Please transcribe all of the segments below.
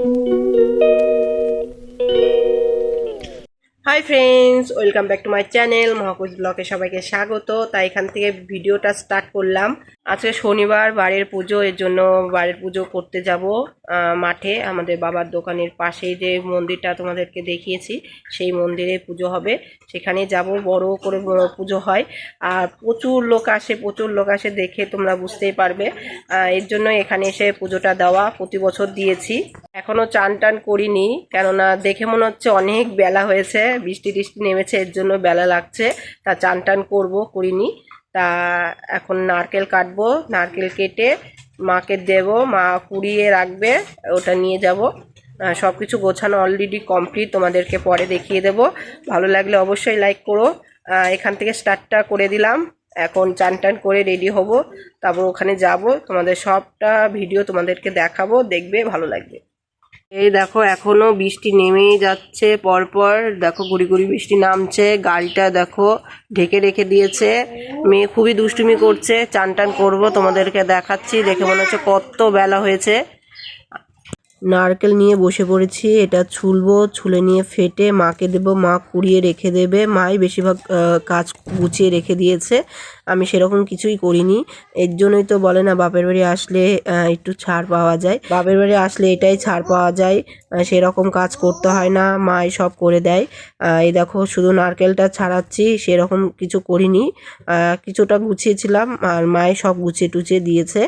thank you hi friends, welcome back to my channel মহাকুজ ব্লকে সবাইকে স্বাগত। তাই এখান থেকে ভিডিওটা স্টার্ট করলাম। আজকে শনিবার, বাড়ির পুজো, এর জন্য বাড়ির পুজো করতে যাব মাঠে। আমাদের বাবার দোকানের পাশেই যে মন্দিরটা তোমাদেরকে দেখিয়েছি, সেই মন্দিরে পুজো হবে। সেখানে যাব, বড় করে পুজো হয়। আর প্রচুর লোক আসে, প্রচুর লোক আসে দেখে তোমরা বুঝতেই পারবে। এর জন্য এখানে এসে পুজোটা দেওয়া প্রতি বছর দিয়েছি। এখনও চান টান করিনি, কেননা দেখে মনে হচ্ছে অনেক বেলা হয়েছে বৃষ্টি টিষ্টি নেমেছে, এর জন্য বেলা লাগছে। তা চান টান করব, করিনি। তা এখন নারকেল কাটবো, নারকেল কেটে মাকে দেব, মা কুড়িয়ে রাখবে, ওটা নিয়ে যাব। সব কিছু গোছানো অলরেডি কমপ্লিট তোমাদেরকে পরে দেখিয়ে দেব। ভালো লাগলে অবশ্যই লাইক করো। এখান থেকে স্টার্টটা করে দিলাম। এখন চান টান করে রেডি হব। তারপর ওখানে যাব। তোমাদের সবটা ভিডিও তোমাদেরকে দেখাবো, দেখবে, ভালো লাগবে। এই দেখো, এখনও বৃষ্টি নেমেই যাচ্ছে, পরপর দেখো গুড়ি গুড়ি বৃষ্টি নামছে, গাড়িটা দেখো ঢেকে রেখে দিয়েছে। মেয়ে খুবই দুষ্টুমি করছে চান টান করব, তোমাদেরকে দেখাচ্ছি, দেখে মনে হচ্ছে কত বেলা হয়েছে। নারকেল নিয়ে বসে পড়েছি, এটা ছুলবো, ছুলে নিয়ে ফেটে মাকে দেব, মা কুড়িয়ে রেখে দেবে, মাই বেশিরভাগ কাজ গুছিয়ে রেখে দিয়েছে। আমি সেরকম কিছুই করিনি। এর জন্যই তো বলে না, বাপের বাড়ি আসলে একটু ছাড় পাওয়া যায়। বাপের বাড়ি আসলে এটাই ছাড় পাওয়া যায় সেরকম কাজ করতে হয় না মাই সব করে দেয়। এই দেখো, শুধু নারকেলটা ছাড়াচ্ছি, সেরকম কিছু করিনি। কিছুটা গুছিয়েছিলাম, আর মাই সব গুছিয়ে টুছিয়ে দিয়েছে।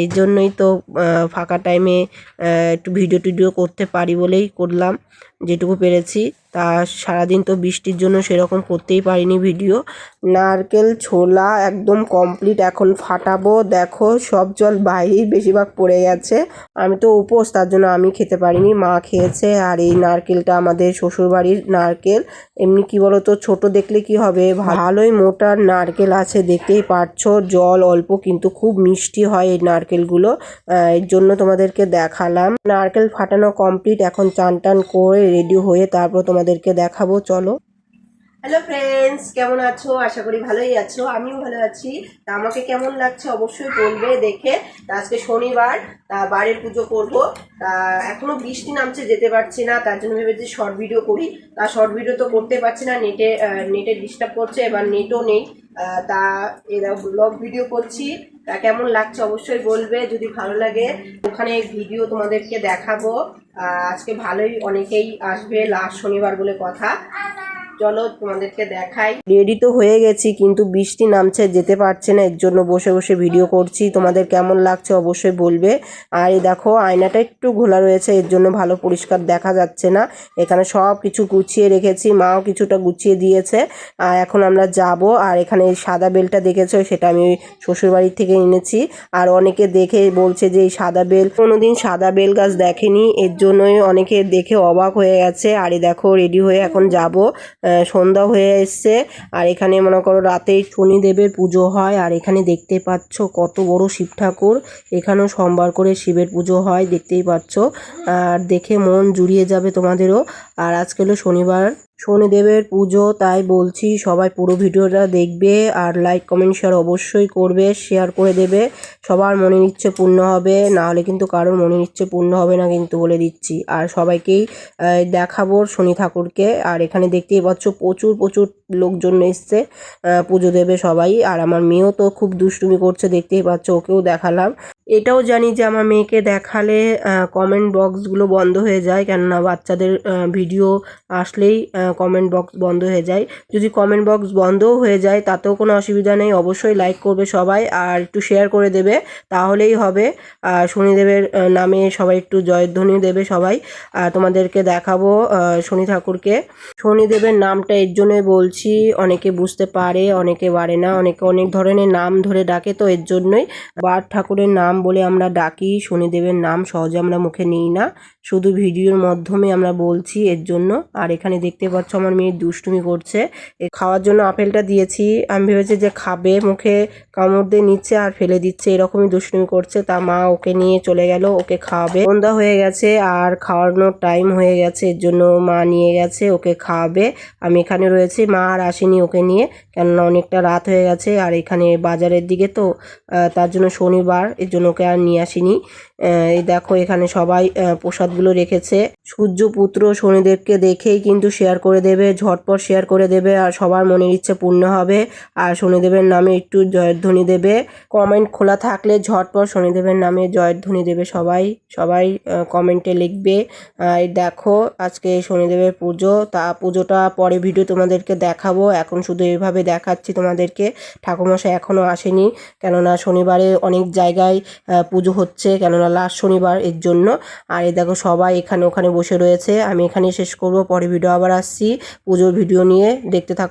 এই জন্যই তো ফাঁকা টাইমে একটু ভিডিও টিডিও করতে পারি বলেই করলাম, যেটুকু পেরেছি। তা সারাদিন তো বৃষ্টির জন্য সেরকম করতেই পারিনি ভিডিও। নারকেল, ছোলা একদম কমপ্লিট এখন ফাটাবো। দেখো, সব জল বাইরেই বেশিরভাগ পড়ে গেছে। আমি তো উপোস, তার জন্য আমি খেতে পারিনি। মা খেয়েছে, আর এই নারকেলটা আমাদের শ্বশুরবাড়ির নারকেল। এমনি কি বলতো, ছোট দেখলে কি হবে? ভালোই মোটা নারকেল আছে, দেখতেই পারছ। জল অল্প, কিন্তু খুব মিষ্টি হয় এই নারকেলগুলো। এর জন্য তোমাদেরকে দেখালাম। নারকেল ফাটানো কমপ্লিট এখন চান টান করে রেডি হয়ে তারপর তোমাদেরকে দেখাবো, চলো। হ্যালো ফ্রেন্ডস কেমন আছো? আশা করি ভালোই আছো, আমিও ভালো আছি। তা আমাকে কেমন লাগছে অবশ্যই বলবে, দেখে। তা আজকে শনিবার, তা বাড়ির পুজো করব। তা এখনও বৃষ্টি নামছে, যেতে পারছি না, তার জন্য ভেবেছি শর্ট ভিডিও করি। তা শর্ট ভিডিও তো করতে পারছি না, নেটে নেটে ডিস্টার্ব করছে, এবার নেটও নেই। তা এরা ব্লগ ভিডিও করছি। তা কেমন লাগছে অবশ্যই বলবে, যদি ভালো লাগে। ওখানে ভিডিও তোমাদেরকে দেখাবো। আজকে ভালোই অনেকেই আসবে, লাস্ট শনিবার বলে কথা। চলো তোমাদেরকে দেখাই। রেডি তো হয়ে গেছি, কিন্তু বৃষ্টি নামছে, যেতে পারছে না, এর জন্য বসে বসে ভিডিও করছি। তোমাদের কেমন লাগছে অবশ্যই বলবে। আর এই দেখো, আয়নাটা একটু ঘোলা রয়েছে, এর জন্য ভালো পরিষ্কার দেখা যাচ্ছে না। এখানে সব কিছু গুছিয়ে রেখেছি, মাও কিছুটা গুছিয়ে দিয়েছে। আর এখন আমরা যাব, আর এখানে সাদা বেলটা দেখেছ, সেটা আমি শ্বশুরবাড়ির থেকে এনেছি। আর অনেকে দেখে বলছে যে এই সাদা বেল, কোনোদিন সাদা বেল গাছ দেখেনি, এর জন্যই অনেকে দেখে অবাক হয়ে গেছে। আর দেখো রেডি হয়ে এখন যাব। সন্ধ্যা হয়ে এসছে। আর এখানে মনে করো রাতে শনিদেবের পুজো হয়। আর এখানে দেখতে পাচ্ছ কত বড় শিব ঠাকুর। এখানেও সোমবার করে শিবের পুজো হয়, দেখতেই পাচ্ছ। আর দেখে মন জুড়িয়ে যাবে তোমাদেরও। আর আজকে হলো শনিবার। শনিদেবের পুজো, তাই বলছি সবাই পুরো ভিডিওটা দেখবে আর লাইক কমেন্ট শেয়ার অবশ্যই করবে শেয়ার করে দেবে। সবার মনে ইচ্ছে পূর্ণ হবে, না হলে কিন্তু কারোর মনে ইচ্ছে পূর্ণ হবে না কিন্তু বলে দিচ্ছি। আর সবাইকেই দেখাবো শনি ঠাকুরকে। আর এখানে দেখতেই পাচ্ছ প্রচুর প্রচুর লোকজন এসছে পুজো দেবে সবাই। আর আমার মেয়েও তো খুব দুষ্টুমি করছে, দেখতেই পাচ্ছ ওকেও দেখালাম। এটাও জানি যে আমার মেয়েকে দেখালে কমেন্ট বক্সগুলো বন্ধ হয়ে যায়। কেননা বাচ্চাদের ভিডিও আসলেই কমেন্ট বক্স বন্ধ হয়ে যায়। যদি কমেন্ট বক্স বন্ধও হয়ে যায়, তাতেও কোনো অসুবিধা নেই। অবশ্যই লাইক করবে সবাই আর একটু শেয়ার করে দেবে। তাহলেই হবে। আর শনিদেবের নামে সবাই একটু জয়ধ্বনি দেবে সবাই। তোমাদেরকে দেখাবো শনি ঠাকুরকে। শনিদেবের নামটা এর জন্যই বলছি, অনেকে বুঝতে পারে, অনেকে পারে না। অনেকে অনেক ধরনের নাম ধরে ডাকে, তো এর জন্যই। বার ঠাকুরের নাম বলে আমরা ডাকি, শনিদেবের নাম সহজে আমরা মুখে নিই না। শুধু ভিডিওর মাধ্যমে আমরা বলছি এর জন্য। আর এখানে দেখতে পাচ্ছ আমার মেয়ে দুষ্টুমি করছে। এ খাওয়ার জন্য আপেলটা দিয়েছি। আমি ভেবেছি যে খাবে, মুখে কামড় দিয়ে নিচ্ছে আর ফেলে দিচ্ছে। এরকমই দুষ্টুমি করছে। তা মা ওকে নিয়ে চলে গেল, ওকে খাওয়াবে। সন্ধ্যা হয়ে গেছে আর খাওয়ানোর টাইম হয়ে গেছে। এর জন্য মা নিয়ে গেছে, ওকে খাওয়াবে। আমি এখানে রয়েছি। মা আর আসেনি ওকে নিয়ে। কেননা অনেকটা রাত হয়ে গেছে। আর এখানে বাজারের দিকে তো তার জন্য শনিবার। এর জন্য জন্য ওকে আর নিয়ে আসিনি। এই দেখো এখানে সবাই প্রসাদগুলো রেখেছে। সূর্য পুত্র শনিদেবকে দেখেই কিন্তু শেয়ার করে দেবে, ঝটপট শেয়ার করে দেবে, আর সবার মনের ইচ্ছে পূর্ণ হবে। আর শনিদেবের নামে একটু জয়ধ্বনি দেবে। কমেন্ট খোলা থাকলে ঝটপট শনিদেবের নামে জয়ধ্বনি দেবে সবাই। সবাই কমেন্টে লিখবে। আর দেখো, আজকে শনিদেবের পুজো। তা পুজোটা পরে ভিডিও তোমাদেরকে দেখাবো। এখন শুধু এইভাবে দেখাচ্ছি তোমাদেরকে। ঠাকুরমশাই এখনও আসেনি। কেননা শনিবারে অনেক জায়গায় পুজো হচ্ছে কেননা লাস্ট শনিবার এর জন্য। আর এই দেখো সবাই এখানে ওখানে বসে রয়েছে। আমি এখানে শেষ করব। পরে ভিডিও আবার আসছি। পুজোর ভিডিও নিয়ে দেখতে থাকো